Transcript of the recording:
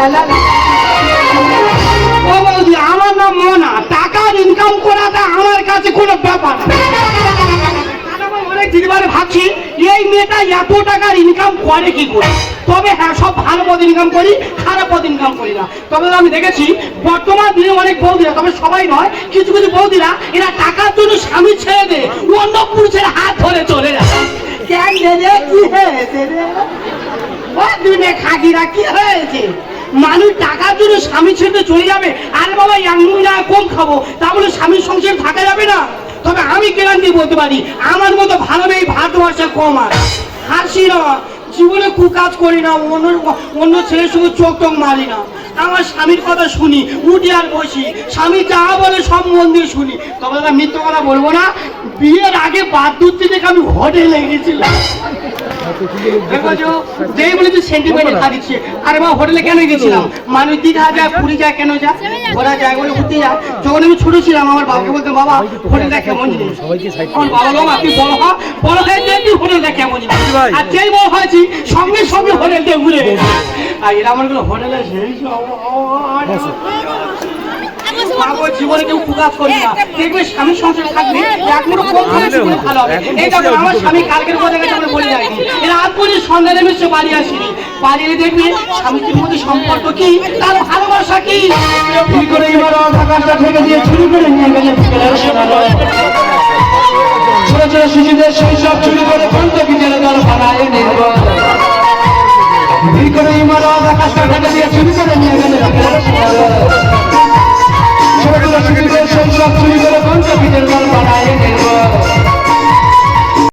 ও মেয়েটা এত টাকার ইনকাম করে কি করে? তবে হ্যাঁ সব ভালো পথ ইনকাম করি, খারাপ পথ ইনকাম করি না। তবে আমি দেখেছি, বর্তমান দিনে অনেক বৌদিরা, তবে সবাই নয়, কিছু কিছু বৌদিরা এরা টাকার জন্য স্বামী ছেড়ে দে অন্য পুরুষের হাত ধরে চলে যায়। খাগিরা, কি হয়েছে? মানুষ টাকার জন্য স্বামী ছেড়ে চলে যাবে, আর বাবা এমন না কম খাব? তা বলে স্বামীর সংসার থাকা যাবে না। তবে আমি গ্যারান্টি বলতে পারি, আমার মতো ভালো মেয়ে ভারতবর্ষে কম আর। হাসি না, জীবনে কুকাজ করি না, অন্য অন্য ছেলের সঙ্গে চোখ টোক মারি না। আমার স্বামীর কথা শুনি উঠি আর বসি। স্বামী যা বলে সব মন দিয়ে শুনি। তবে দাদা মিথ্য কথা বলব না। বিয়ের আগে বাদ্যুৎ থেকে আমি হোটেলে গেছিলাম। যেই বলেছি সেন্টিমেন্টে দিচ্ছে। আরে মা হোটেলে কেন গেছিলাম? মানুষ দীঘা যায় পুরী যায় কেন যায়? ঘোরা যায় বলে ঘুরতে যায়। যখন আমি ছোট ছিলাম আমার বাবাকে বলতো বাবা হোটেলটা কেমন জিনিস? আমার বাবা বলো তুই বড় হ। বড় হয়ে যে তুই হোটেলটা কেমন জিনিস? আর যেই বড় হয়েছি সঙ্গে সঙ্গে হোটেলটা ঘুরে। আর এরা আমারগুলো হোটেলে সেই সব জীবনে কেউ কুকাজ করি না। দেখবে স্বামী সংসারে থাকবে এক মুঠো কম করে জীবনে ভালো হবে। এই দেখো আমার স্বামী কালকের কথা আমরা বলে যায়নি এরা আজ পর্যন্ত সন্ধ্যা নেমে বাড়ি আসেনি বাড়ি এলে দেখবে স্বামী মধ্যে সম্পর্ক কি তার ভালোবাসা কি? কি করে এবার আকাশটা থেকে দিয়ে চুরি করে নিয়ে সময় ছোট ছোট শিশুদের শৈশব চুরি করে পন্ত বিকেলে দল পাড়ায় নির্ভর। কি করে ইমারত আকাশটা থেকে দিয়ে চুরি করে নিয়ে গেলে।